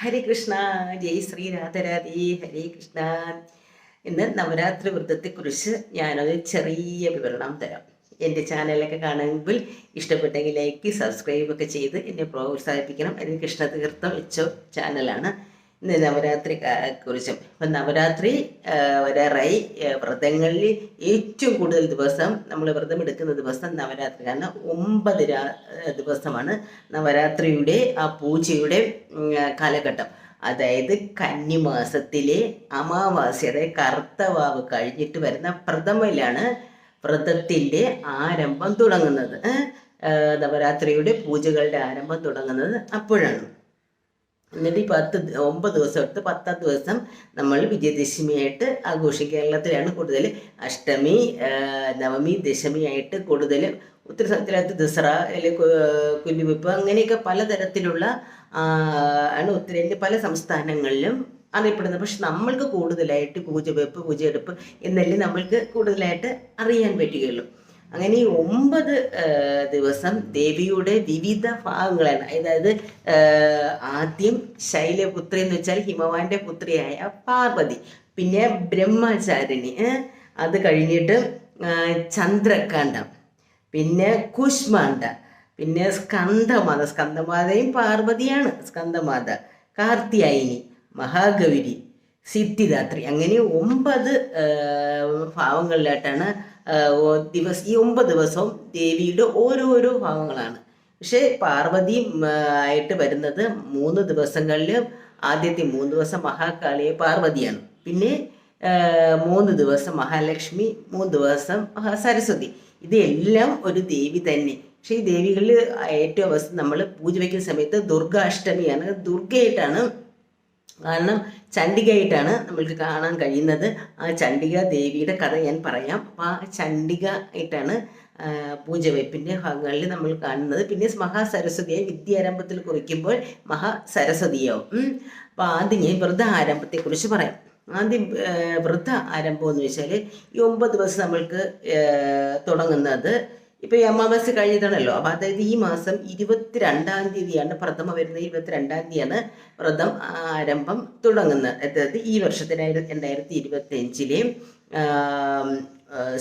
ഹരേ കൃഷ്ണ ജയ് ശ്രീ രാധരാധി ഹരി കൃഷ്ണ. ഇന്ന് നവരാത്രി വ്രതത്തെക്കുറിച്ച് ഞാനൊരു ചെറിയ വിവരണം തരാം. എന്റെ ചാനലൊക്കെ കാണുമ്പോൾ ഇഷ്ടപ്പെട്ടെങ്കിൽ ലൈക്ക് സബ്സ്ക്രൈബ് ഒക്കെ ചെയ്ത് എന്നെ പ്രോത്സാഹിപ്പിക്കണം. ഇത് കൃഷ്ണതീർത്ഥം വെച്ച ചാനലാണ്. നവരാത്രി കുറിച്ചും ഇപ്പം നവരാത്രി വരെ വ്രതങ്ങളിൽ ഏറ്റവും കൂടുതൽ ദിവസം നമ്മൾ വ്രതം എടുക്കുന്ന ദിവസം നവരാത്രി. കാരണം ഒമ്പത് രാ ദിവസമാണ് നവരാത്രിയുടെ ആ പൂജയുടെ കാലഘട്ടം. അതായത് കന്നിമാസത്തിലെ അമാവാസി അതായത് കറുത്തവാവ് കഴിഞ്ഞിട്ട് വരുന്ന പ്രഥമയിലാണ് വ്രതത്തിന്റെ ആരംഭം തുടങ്ങുന്നത്. നവരാത്രിയുടെ പൂജകളുടെ ആരംഭം തുടങ്ങുന്നത് അപ്പോഴാണ്. എന്നിട്ട് ഈ പത്ത് ഒമ്പത് ദിവസം എടുത്ത് പത്താം ദിവസം നമ്മൾ വിജയദശമിയായിട്ട് ആഘോഷിക്കും. കേരളത്തിലാണ് കൂടുതൽ അഷ്ടമി നവമി ദശമി ആയിട്ട് കൂടുതൽ ഒത്തിരി സംസ്ഥാനത്ത് ദസറ അല്ലെങ്കിൽ കുഞ്ഞുവെപ്പ് അങ്ങനെയൊക്കെ പലതരത്തിലുള്ള ആണ് ഉത്തരേന്ത്യ പല സംസ്ഥാനങ്ങളിലും അറിയപ്പെടുന്നത്. പക്ഷെ നമ്മൾക്ക് കൂടുതലായിട്ട് പൂജവെപ്പ് പൂജയെടുപ്പ് എന്നല്ലേ നമ്മൾക്ക് കൂടുതലായിട്ട് അറിയാൻ പറ്റുകയുള്ളൂ. അങ്ങനെ ഈ ഒമ്പത് ദിവസം ദേവിയുടെ വിവിധ ഭാഗങ്ങളാണ്. അതായത് ആദ്യം ശൈലപുത്രി എന്ന് വെച്ചാൽ ഹിമവാന്റെ പുത്രിയായ പാർവതി പിന്നെ ബ്രഹ്മചാരിണി അത് കഴിഞ്ഞിട്ട് ചന്ദ്രകാന്ഡം പിന്നെ കുഷ്മാണ്ഡ പിന്നെ സ്കന്ദമാത സ്കന്ദമാതയും പാർവതിയാണ്. സ്കന്ദമാത കാർത്തിയായിനി മഹാഗൗരി സിദ്ധിദാത്രി. അങ്ങനെ ഒമ്പത് ഭാവങ്ങളിലായിട്ടാണ് ദിവസം ഈ ഒമ്പത് ദിവസവും ദേവിയുടെ ഓരോരോ ഭാവങ്ങളാണ് പക്ഷേ പാർവതി ആയിട്ട് വരുന്നത് മൂന്ന് ദിവസങ്ങളിൽ ആദ്യത്തെ മൂന്ന് ദിവസം മഹാകാളിയെ പാർവതിയാണ്. പിന്നെ മൂന്ന് ദിവസം മഹാലക്ഷ്മി മൂന്ന് ദിവസം മഹാ സരസ്വതി ഇതെല്ലാം ഒരു ദേവി തന്നെ. പക്ഷേ ഈ ദേവികളിൽ ഏറ്റവും അവസ്ഥ നമ്മൾ പൂജ വയ്ക്കുന്ന സമയത്ത് ദുർഗാഷ്ടമിയാണ്. ദുർഗയായിട്ടാണ് കാരണം ചണ്ഡികയായിട്ടാണ് നമ്മൾക്ക് കാണാൻ കഴിയുന്നത്. ആ ചണ്ഡിക ദേവിയുടെ കഥ ഞാൻ പറയാം. അപ്പോൾ ആ ചണ്ഡിക ആയിട്ടാണ് ആ, പൂജവയ്പ്പിന്റെ ഭാഗങ്ങളിൽ നമ്മൾ കാണുന്നത്. പിന്നെ മഹാസരസ്വതിയെ വിദ്യാരംഭത്തിൽ കുറിക്കുമ്പോൾ മഹാസരസ്വതിയാവും അപ്പോൾ ആദ്യം ഞാൻ വ്രത ആരംഭത്തെക്കുറിച്ച് പറയാം. ആദ്യം വൃദ്ധ ആരംഭം എന്ന് വെച്ചാൽ ഈ ഒമ്പത് ദിവസം നമ്മൾക്ക് തുടങ്ങുന്നത് ഇപ്പൊ ഈ അമാവാസി കഴിഞ്ഞതാണല്ലോ. അപ്പൊ അതായത് ഈ മാസം ഇരുപത്തിരണ്ടാം തീയതിയാണ് പ്രഥമ വരുന്ന ഇരുപത്തിരണ്ടാം തീയതിയാണ് വ്രതം ആരംഭം തുടങ്ങുന്നത്. അതായത് ഈ വർഷത്തിന് രണ്ടായിരത്തി ഇരുപത്തി അഞ്ചിലെ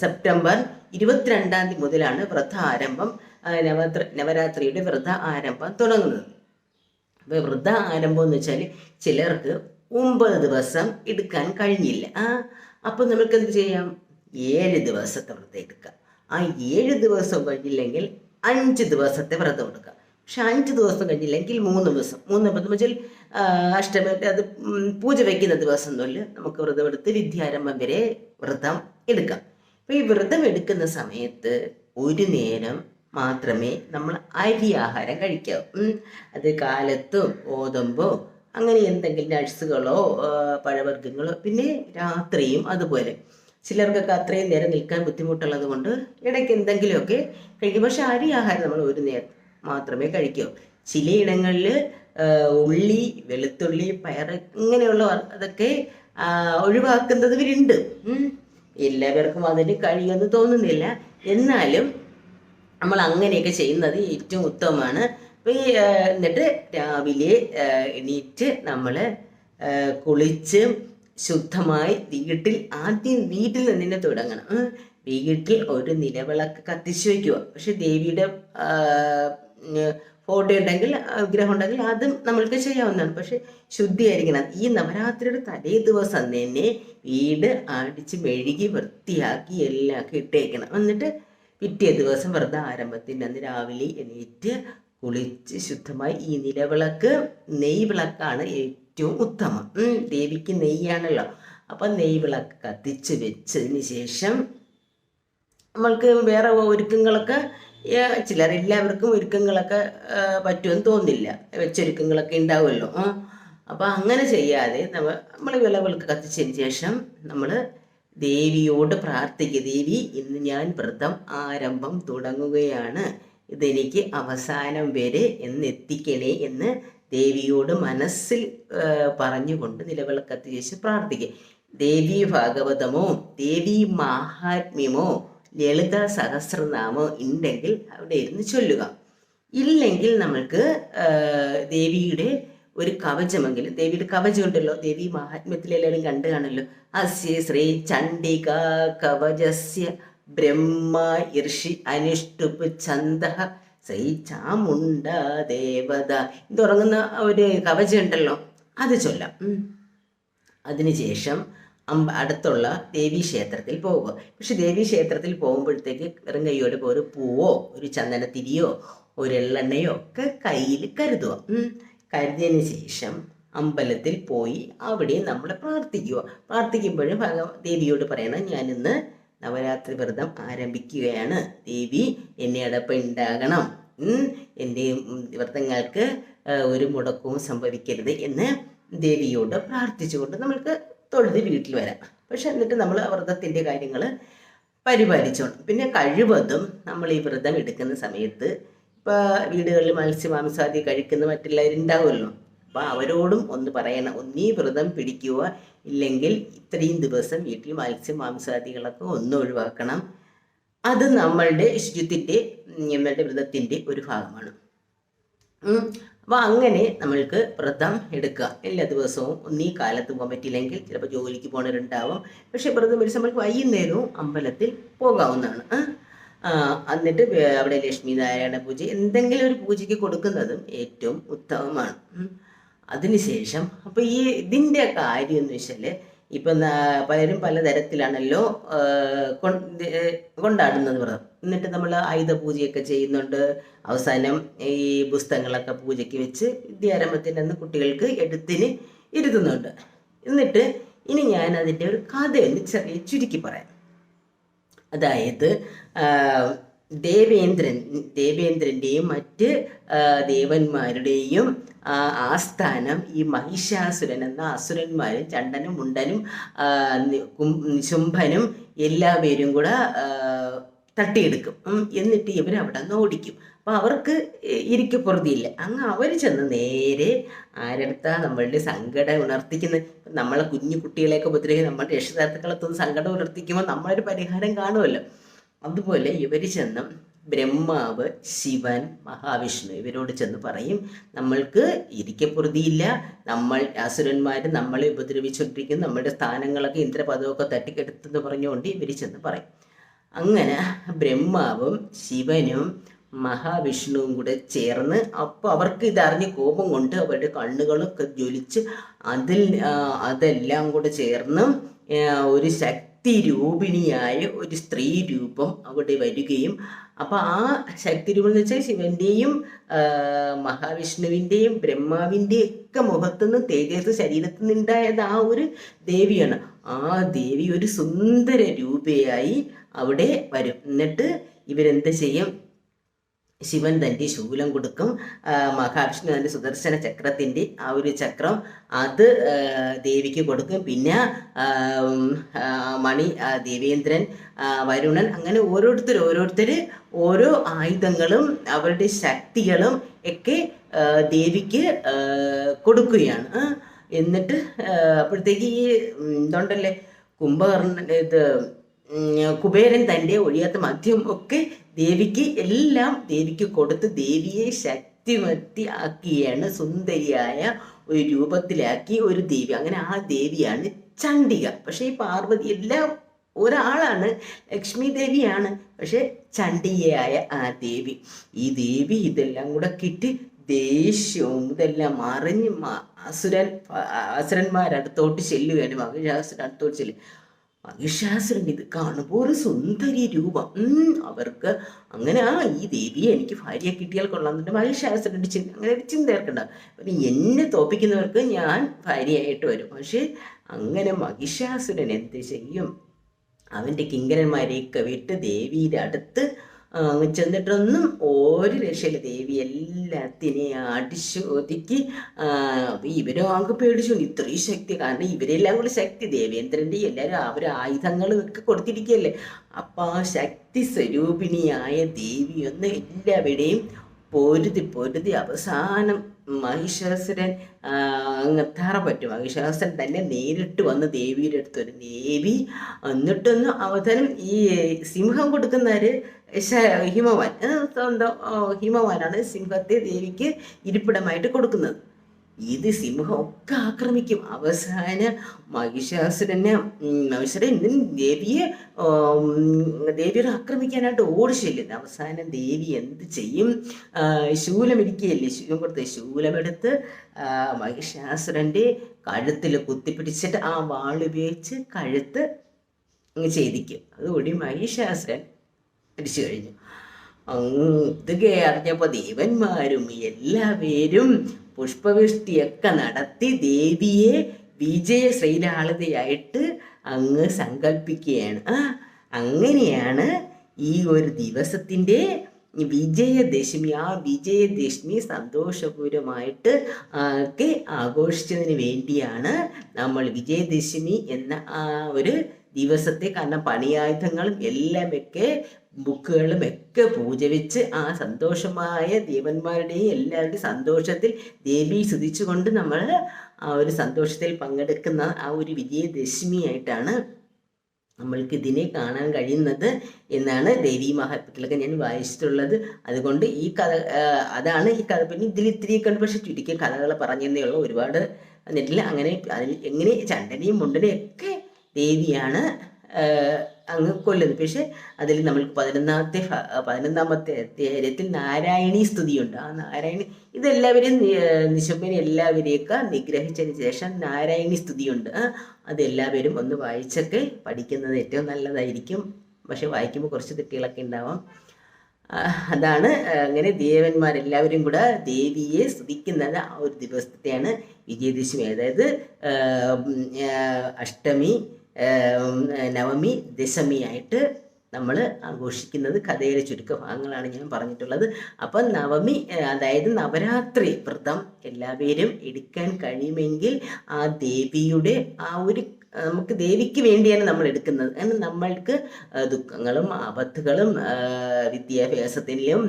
സെപ്റ്റംബർ ഇരുപത്തിരണ്ടാം തീയതി മുതലാണ് വ്രത ആരംഭം നവത്ര നവരാത്രിയുടെ വ്രത ആരംഭം തുടങ്ങുന്നത്. അപ്പോൾ വ്രത ആരംഭം എന്ന് വെച്ചാൽ ചിലർക്ക് ഒമ്പത് ദിവസം എടുക്കാൻ കഴിഞ്ഞില്ല. ആ അപ്പോൾ നമുക്ക് എന്ത് ചെയ്യാം? ഏഴ് ദിവസത്തെ വ്രതം എടുക്കാം. ആ ഏഴ് ദിവസം കഴിഞ്ഞില്ലെങ്കിൽ അഞ്ച് ദിവസത്തെ വ്രതം എടുക്കുക. പക്ഷെ അഞ്ച് ദിവസം കഴിഞ്ഞില്ലെങ്കിൽ മൂന്ന് ദിവസം. മൂന്ന് ദിവസം വെച്ചാൽ അഷ്ടമി അത് പൂജ വയ്ക്കുന്ന ദിവസം തൊല്ല് നമുക്ക് വ്രതം എടുത്ത് വിദ്യാരംഭം വരെ വ്രതം എടുക്കാം. അപ്പോൾ ഈ വ്രതം എടുക്കുന്ന സമയത്ത് ഒരു നേരം മാത്രമേ നമ്മൾ അരി ആഹാരം കഴിക്കാവൂ. അത് കാലത്തും ഗോതമ്പോ അങ്ങനെ എന്തെങ്കിലും നട്സുകളോ പഴവർഗങ്ങളോ പിന്നെ രാത്രിയും അതുപോലെ. ചിലർക്കൊക്കെ അത്രയും നേരം നിൽക്കാൻ ബുദ്ധിമുട്ടുള്ളത് കൊണ്ട് ഇടയ്ക്ക് എന്തെങ്കിലുമൊക്കെ കഴിക്കും. പക്ഷെ അരി ആഹാരം നമ്മൾ ഒരു നേരം മാത്രമേ കഴിക്കൂ. ചിലയിടങ്ങളിൽ ഉള്ളി വെളുത്തുള്ളി പയർ ഇങ്ങനെയുള്ള അതൊക്കെ ഉം. എല്ലാവർക്കും അതിന് കഴിയുമെന്ന് തോന്നുന്നില്ല. എന്നാലും നമ്മൾ അങ്ങനെയൊക്കെ ചെയ്യുന്നത് ഏറ്റവും ഉത്തമമാണ്. അപ്പോൾ ഈ എന്നിട്ട് രാവിലെ എണീറ്റ് നമ്മൾ കുളിച്ച് ശുദ്ധമായി വീട്ടിൽ ആദ്യം വീട്ടിൽ നിന്ന് തുടങ്ങണം. വീട്ടിൽ ഒരു നിലവിളക്ക് കത്തിച്ചു വയ്ക്കുക പക്ഷെ ദേവിയുടെ ഫോട്ടോ ഉണ്ടെങ്കിൽ വിഗ്രഹം ഉണ്ടെങ്കിൽ അതും നമ്മൾക്ക് ചെയ്യാവുന്നതാണ്. പക്ഷെ ശുദ്ധിയായിരിക്കണം. ഈ നവരാത്രിയുടെ തലേ ദിവസം തന്നെ വീട് അടിച്ച് മെഴുകി വൃത്തിയാക്കി എല്ലാം ഇട്ടേക്കണം. എന്നിട്ട് പിറ്റേ ദിവസം വ്രത ആരംഭത്തിന്റെ അന്ന് രാവിലെ എണീറ്റ് കുളിച്ച് ശുദ്ധമായി ഈ നിലവിളക്ക് നെയ് വിളക്കാണ് ഏറ്റവും ഉത്തമം. ഉം, ദേവിക്ക് നെയ്യാണല്ലോ. അപ്പം നെയ് വിളക്ക് കത്തിച്ച് വെച്ചതിന് ശേഷം നമ്മൾക്ക് വേറെ ഒരുക്കങ്ങളൊക്കെ ചിലർ എല്ലാവർക്കും ഒരുക്കങ്ങളൊക്കെ പറ്റുമെന്ന് തോന്നില്ല. വെച്ചൊരുക്കങ്ങളൊക്കെ ഉണ്ടാവുമല്ലോ. ആ അപ്പം അങ്ങനെ ചെയ്യാതെ നമ്മൾ നമ്മൾ വിളവിളക്ക് കത്തിച്ചതിന് ശേഷം നമ്മൾ ദേവിയോട് പ്രാർത്ഥിക്കുക. ദേവി ഇന്ന് ഞാൻ വ്രതം ആരംഭം തുടങ്ങുകയാണ്. ഇതെനിക്ക് അവസാനം വരെ എന്നെത്തിക്കണേ എന്ന് ദേവിയോട് മനസ്സിൽ പറഞ്ഞുകൊണ്ട് നിലവിളക്ക് കത്തിച്ച ശേഷം പ്രാർത്ഥിക്കുക ദേവി ഭാഗവതമോ ദേവി മാഹാത്മ്യമോ ലളിത സഹസ്രനാമോ ഉണ്ടെങ്കിൽ അവിടെ ഇരുന്ന് ചൊല്ലുക. ഇല്ലെങ്കിൽ നമ്മൾക്ക് ദേവിയുടെ ഒരു കവചമെങ്കിലും ദേവിയുടെ കവചം ഉണ്ടല്ലോ ദേവി മഹാത്മ്യത്തിൽ എല്ലാവരും കണ്ടു കാണല്ലോ അസ്യ ശ്രീ ചണ്ഡിക കവചസ്യ ബ്രഹ്മ ഋഷി അനുഷ്ടുപ്പ് ഛന്ദ ചാമുണ്ട ദേവത. ഇത് തുടങ്ങുന്ന ഒരു കവചമുണ്ടല്ലോ അത് ചൊല്ലാം. അതിനുശേഷം അമ്പ അടുത്തുള്ള ദേവീ ക്ഷേത്രത്തിൽ പോവുക പക്ഷെ ദേവീ ക്ഷേത്രത്തിൽ പോകുമ്പോഴത്തേക്ക് വെറും കൈയോടെ ഒരു പൂവോ ഒരു ചന്ദനത്തിരിയോ ഒരു എള്ളെണ്ണയോ ഒക്കെ കയ്യിൽ കരുതുക. കരുതിയതിന് ശേഷം അമ്പലത്തിൽ പോയി അവിടെ നമ്മൾ പ്രാർത്ഥിക്കുക. പ്രാർത്ഥിക്കുമ്പോഴും ഭഗ ദേവിയോട് പറയണം ഞാനിന്ന് നവരാത്രി വ്രതം ആരംഭിക്കുകയാണ്. ദേവി എന്നെ അടപ്പം ഉണ്ടാകണം. എന്റെ വ്രതങ്ങൾക്ക് ഒരു മുടക്കവും സംഭവിക്കരുത് എന്ന് ദേവിയോട് പ്രാർത്ഥിച്ചുകൊണ്ട് നമ്മൾക്ക് തൊഴുത് വീട്ടിൽ വരാം. പക്ഷെ എന്നിട്ട് നമ്മൾ വ്രതത്തിന്റെ കാര്യങ്ങൾ പരിപാലിച്ചോണം. പിന്നെ കഴിവതും നമ്മൾ ഈ വ്രതം എടുക്കുന്ന സമയത്ത് ഇപ്പോൾ വീടുകളിൽ മത്സ്യമാംസാദി കഴിക്കുന്ന മറ്റുള്ളവരുണ്ടാവുമല്ലോ. അപ്പോൾ അവരോടും ഒന്ന് പറയണം. ഒന്നീ വ്രതം പിടിക്കുക ഇല്ലെങ്കിൽ ഇത്രയും ദിവസം വീട്ടിൽ മത്സ്യം മാംസാദികളൊക്കെ ഒന്ന് ഒഴിവാക്കണം. അത് നമ്മളുടെ ശുചിത്വത്തിന്റെ നമ്മളുടെ വ്രതത്തിന്റെ ഒരു ഭാഗമാണ്. അപ്പോൾ അങ്ങനെ നമ്മൾക്ക് വ്രതം എടുക്കുക. എല്ലാ ദിവസവും ഒന്നീ കാലത്ത് പോകാൻ പറ്റിയില്ലെങ്കിൽ ചിലപ്പോൾ ജോലിക്ക് പോകണവരുണ്ടാവും പക്ഷേ വ്രതം പിടിച്ച് നമ്മൾക്ക് വൈകുന്നേരവും അമ്പലത്തിൽ പോകാവുന്നതാണ്. എന്നിട്ട് അവിടെ ലക്ഷ്മി നാരായണ പൂജ എന്തെങ്കിലും ഒരു പൂജയ്ക്ക് കൊടുക്കുന്നതും ഏറ്റവും ഉത്തമമാണ്. അതിനുശേഷം അപ്പോൾ ഈ ഇതിന്റെ കാര്യം എന്ന് വെച്ചാൽ ഇപ്പം പലരും പലതരത്തിലാണല്ലോ കൊണ്ടാടുന്നത് വ്രതം എന്നിട്ട് നമ്മൾ ആയുധ പൂജയൊക്കെ ചെയ്യുന്നുണ്ട്. അവസാനം ഈ പുസ്തകങ്ങളൊക്കെ പൂജയ്ക്ക് വെച്ച് വിദ്യാരംഭത്തിന്റെ അന്ന് കുട്ടികൾക്ക് എടുത്തിന് ഇരുത്തുന്നുണ്ട്. എന്നിട്ട് ഇനി ഞാൻ അതിന്റെ ഒരു കഥയൊന്ന് ചെറിയ ചുരുക്കി പറയാം. അതായത് ദേവേന്ദ്രൻ ദേവേന്ദ്രന്റെയും മറ്റ് ദേവന്മാരുടെയും ആസ്ഥാനം ഈ മഹിഷാസുരൻ എന്ന അസുരന്മാരും ചണ്ടനും മുണ്ടനും ശുംഭനും എല്ലാവരും കൂടെ തട്ടിയെടുക്കും. എന്നിട്ട് ഇവർ അവിടെ നിന്ന് ഓടിക്കും. അപ്പം അവർക്ക് ഇരിക്കപ്പുറതിയില്ല. അങ്ങ് അവർ ചെന്ന് നേരെ ആരടുത്താ നമ്മളുടെ സങ്കടം ഉണർത്തിക്കുന്ന നമ്മളെ കുഞ്ഞു കുട്ടികളെയൊക്കെ ഉപദ്രവിക്കുന്ന നമ്മുടെ രക്ഷിതാർത്ഥക്കളത്തൊന്ന് സങ്കടം ഉണർത്തിക്കുമ്പോൾ നമ്മളൊരു പരിഹാരം കാണുമല്ലോ. അതുപോലെ ഇവർ ചെന്ന് ബ്രഹ്മാവ് ശിവൻ മഹാവിഷ്ണു ഇവരോട് ചെന്ന് പറയും നമ്മൾക്ക് ഇരിക്കപ്പുറതിയില്ല. നമ്മൾ അസുരന്മാർ നമ്മളെ ഉപദ്രവിച്ചുകൊണ്ടിരിക്കുന്നു നമ്മുടെ സ്ഥാനങ്ങളൊക്കെ ഇന്ദ്രപദമൊക്കെ തട്ടിക്കെടുത്തെന്ന് പറഞ്ഞുകൊണ്ട് ഇവർ ചെന്ന് പറയും. അങ്ങനെ ബ്രഹ്മാവും ശിവനും മഹാവിഷ്ണുവും കൂടെ ചേർന്ന് അപ്പോൾ അവർക്ക് ഇതറിഞ്ഞ് കോപം കൊണ്ട് അവരുടെ കണ്ണുകളൊക്കെ ജ്വലിച്ച് അതിൽ അതെല്ലാം കൂടെ ചേർന്ന് ഒരു ശക്തി രൂപിണിയായ ഒരു സ്ത്രീ രൂപം അവിടെ വരികയും അപ്പോൾ ആ ശക്തി രൂപം എന്ന് വെച്ചാൽ ശിവന്റെയും മഹാവിഷ്ണുവിന്റെയും ബ്രഹ്മാവിന്റെയും ഒക്കെ മുഖത്തുനിന്ന് തേജസ് ശരീരത്തിൽ നിന്നുണ്ടായത് ആ ഒരു ദേവിയാണ്. ആ ദേവി ഒരു സുന്ദര രൂപയായി അവിടെ വരും. എന്നിട്ട് ഇവരെന്ത് ചെയ്യും? ശിവൻ തന്റെ ശൂലം കൊടുക്കും. മഹാവിഷ്ണു തന്റെ സുദർശന ചക്രത്തിന്റെ ആ ഒരു ചക്രം അത് ദേവിക്ക് കൊടുക്കും. പിന്നെ മണി ദേവേന്ദ്രൻ വരുണൻ അങ്ങനെ ഓരോരുത്തർ ഓരോരുത്തർ ഓരോ ആയുധങ്ങളും അവരുടെ ശക്തികളും ഒക്കെ ദേവിക്ക് കൊടുക്കുകയാണ്. എന്നിട്ട് അപ്പോഴത്തേക്ക് ഈ ഇതുണ്ടല്ലേ കുംഭകർണൻ ഇത് കുബേരൻ തന്റെ ഒഴിയാത്ത മദ്യം ഒക്കെ ദേവിക്ക് എല്ലാം ദേവിക്ക് കൊടുത്ത് ദേവിയെ ശക്തിമത്തി ആക്കിയാണ് സുന്ദരിയായ ഒരു രൂപത്തിലാക്കി ഒരു ദേവി. അങ്ങനെ ആ ദേവിയാണ് ചണ്ഡിക. പക്ഷേ ഈ പാർവതി എല്ലാം ഒരാളാണ് ലക്ഷ്മി ദേവിയാണ്. പക്ഷെ ചണ്ഡികയായ ആ ദേവി. ഈ ദേവി ഇതെല്ലാം കൂടെ കിട്ടി ദേഷ്യവും ഇതെല്ലാം അറിഞ്ഞ് മ- അസുരൻ അസുരന്മാരടുത്തോട്ട് ചെല്ലുകയാണ്. മഹിഷാസുരൻ അടുത്തോട്ട് ചെല്ലും മഹിഷാസുരൻ ഇത് കാണുമ്പോൾ ഒരു സുന്ദരി രൂപം. അവർക്ക് അങ്ങനെ ആ ഈ ദേവിയെ എനിക്ക് ഭാര്യയെ കിട്ടിയാൽ കൊള്ളാമെന്നുണ്ട് മഹിഷാസുരന്റെ ചിന്ത അങ്ങനെ ഒരു ചിന്ത അപ്പം എന്നെ തോപ്പിക്കുന്നവർക്ക് ഞാൻ ഭാര്യയായിട്ട് വരും. പക്ഷേ അങ്ങനെ മഹിഷാസുരൻ എന്ത് ചെയ്യും? അവന്റെ കിങ്കരന്മാരെയൊക്കെ വിട്ട് ദേവിയുടെ അടുത്ത് ചെന്നിട്ടൊന്നും ഒരു രക്ഷയില്ല. ദേവി എല്ലാത്തിനെയും അടിച്ചു ഒതുക്കി ഇവരും ആകെ പേടിച്ചു. ഇത്രയും ശക്തി. കാരണം ഇവരെല്ലാം കൂടി ശക്തി. ദേവേന്ദ്രന്റെ എല്ലാവരും അവർ ആയുധങ്ങൾ ഒക്കെ കൊടുത്തിരിക്കുകയല്ലേ? അപ്പം ആ ശക്തി സ്വരൂപിണിയായ ദേവി എല്ലാവരുടെയും പൊരുതി പൊരുതി അവസാനം മഹിഷാസുരൻ ആ, അങ്ങ് തറ പറ്റും. മഹിഷാസുരൻ തന്നെ നേരിട്ട് വന്ന് ദേവിയുടെ അടുത്ത് വരും. ദേവി എന്നിട്ടൊന്നും അവതരം ഈ സിംഹം കൊടുക്കുന്നവര് ഒരു ഹിമവാൻ. സ്വന്തം ഹിമവാനാണ് സിംഹത്തെ ദേവിക്ക് ഇരിപ്പിടമായിട്ട് കൊടുക്കുന്നത്. ഇത് സിംഹം ഒക്കെ ആക്രമിക്കും. അവസാന മഹിഷാസുരനെ മഹിഷുരൻ ദേവിയെ ദേവിയുടെ ദേവിയെ ആക്രമിക്കാനായിട്ട് ഓടി ചെല്ലുന്നു അവസാനം ദേവി എന്ത് ചെയ്യും? ശൂലം ഇരിക്കുകയല്ലേ? ശൂലം കൊടുത്ത് ശൂലമെടുത്ത് മഹിഷാസുരന്റെ കഴുത്തിൽ കുത്തിപ്പിടിച്ചിട്ട് ആ വാളുപയോഗിച്ച് കഴുത്ത് അങ്ങ് അതുകൂടി മഹിഷാസുരൻ പിടിച്ചു കഴിഞ്ഞു. അങ്ങ് ഇതൊക്കെ അറിഞ്ഞപ്പോൾ ദേവന്മാരും എല്ലാവരും പുഷ്പവൃഷ്ടിയൊക്കെ നടത്തി ദേവിയെ വിജയ അങ്ങ് സങ്കല്പിക്കുകയാണ് ആ അങ്ങനെയാണ് ഈ ഒരു ദിവസത്തിന്റെ വിജയദശമി. ആ വിജയദശമി സന്തോഷപൂരമായിട്ട് ഒക്കെ ആഘോഷിച്ചതിന് വേണ്ടിയാണ് നമ്മൾ വിജയദശമി എന്ന ആ ഒരു ദിവസത്തെ കാരണം പണിയായുധങ്ങളും എല്ലാം ഒക്കെ ബുക്കുകളും ഒക്കെ പൂജ വെച്ച് ആ സന്തോഷമായ ദേവന്മാരുടെയും എല്ലാവരുടെയും സന്തോഷത്തിൽ ദേവി സ്തുതിച്ചുകൊണ്ട് നമ്മൾ ആ ഒരു സന്തോഷത്തിൽ പങ്കെടുക്കുന്ന ആ ഒരു വിജയദശമിയായിട്ടാണ് നമ്മൾക്ക് ഇതിനെ കാണാൻ കഴിയുന്നത് എന്നാണ് ദേവി മഹാത്മ്യത്തിലൊക്കെ ഞാൻ വായിച്ചിട്ടുള്ളത്. അതുകൊണ്ട് ഈ കഥ അതാണ് ഈ കഥ. പിന്നെ ഇതിൽ ഇത്തിരി കണ്ട് പക്ഷെ ചുരുക്കിയ കഥകൾ പറഞ്ഞതേ ഒരുപാട് നെറ്റിൽ അങ്ങനെ അതിൽ എങ്ങനെ ചണ്ടനെയും മുണ്ടനെയും ഒക്കെ ദേവിയാണ് അങ്ങ് കൊല്ലുന്നത് പക്ഷെ അതിൽ നമ്മൾക്ക് പതിനൊന്നാമത്തെ പതിനൊന്നാമത്തെ അധ്യായത്തിൽ നാരായണീ സ്തുതിയുണ്ട്. ആ നാരായണി ഇതെല്ലാവരെയും നി- നിശബ്ദനെ എല്ലാവരെയൊക്കെ നിഗ്രഹിച്ചതിന് ശേഷം നാരായണി സ്തുതിയുണ്ട്. അതെല്ലാവരും ഒന്ന് വായിച്ചൊക്കെ പഠിക്കുന്നത് ഏറ്റവും നല്ലതായിരിക്കും. പക്ഷെ വായിക്കുമ്പോൾ കുറച്ച് തെറ്റുകളൊക്കെ ഉണ്ടാവാം. അതാണ് അങ്ങനെ ദേവന്മാരെല്ലാവരും കൂടെ ദേവിയെ സ്തുതിക്കുന്നത് ആ ഒരു ദിവസത്തെയാണ് വിജയദശമി. അതായത് അഷ്ടമി നവമി ദശമി ആയിട്ട് നമ്മൾ ആഘോഷിക്കുന്നത് കഥയിലെ ചുരുക്ക ഭാഗങ്ങളാണ് ഞാൻ പറഞ്ഞിട്ടുള്ളത്. അപ്പം നവമി അതായത് നവരാത്രി വ്രതം എല്ലാവരും എടുക്കാൻ കഴിയുമെങ്കിൽ ആ ദേവിയുടെ ആ ഒരു നമുക്ക് ദേവിക്ക് വേണ്ടിയാണ് നമ്മൾ എടുക്കുന്നത്. കാരണം നമ്മൾക്ക് ദുഃഖങ്ങളും ആപത്തുകളും വിദ്യാഭ്യാസത്തിലും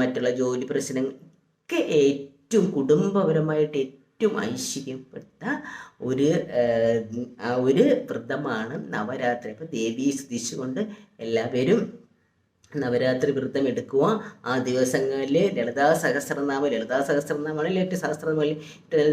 മറ്റുള്ള ജോലി പ്രശ്നങ്ങളൊക്കെ ഏറ്റവും കുടുംബപരമായിട്ട് ഏറ്റവും ഐശ്വര്യപ്പെട്ട ഒരു ഒരു വ്രതമാണ് നവരാത്രി. അപ്പം ദേവിയെ സ്തുതിച്ചുകൊണ്ട് എല്ലാവരും നവരാത്രി വ്രതം എടുക്കുക. ആ ദിവസങ്ങളിൽ ലളിതാ സഹസ്രനാമം ലളിതാ സഹസ്രനാമമാണ് ഏറ്റവും സഹസ്രനാമം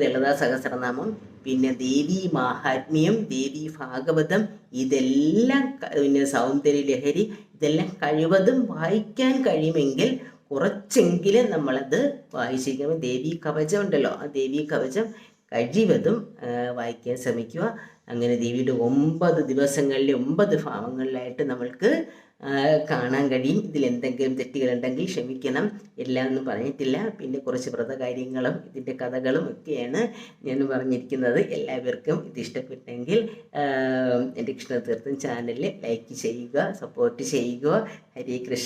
ലളിതാ സഹസ്രനാമം പിന്നെ ദേവി മാഹാത്മ്യം ദേവി ഭാഗവതം ഇതെല്ലാം പിന്നെ സൗന്ദര്യ ലഹരി ഇതെല്ലാം കഴിവതും വായിക്കാൻ കഴിയുമെങ്കിൽ കുറച്ചെങ്കിലും നമ്മളത് വായിച്ചിരിക്കുമ്പോൾ ദേവി കവചം ഉണ്ടല്ലോ. ആ ദേവി കവചം കഴിവതും വായിക്കാൻ ശ്രമിക്കുക. അങ്ങനെ ദേവിയുടെ ഒമ്പത് ദിവസങ്ങളിലെ ഒമ്പത് ഭാവങ്ങളിലായിട്ട് നമ്മൾക്ക് കാണാൻ കഴിയും. ഇതിൽ എന്തെങ്കിലും തെറ്റുകളുണ്ടെങ്കിൽ ക്ഷമിക്കണം. എല്ലാം ഒന്നും പറഞ്ഞിട്ടില്ല. പിന്നെ കുറച്ച് വ്രതകാര്യങ്ങളും ഇതിന്റെ കഥകളും ഒക്കെയാണ് ഞാൻ പറഞ്ഞിരിക്കുന്നത്. എല്ലാവർക്കും ഇത് ഇഷ്ടപ്പെട്ടെങ്കിൽ എന്റെ കൃഷ്ണതീർത്ഥം ചാനലിൽ ലൈക്ക് ചെയ്യുക സപ്പോർട്ട് ചെയ്യുക. ഹരേ കൃഷ്ണ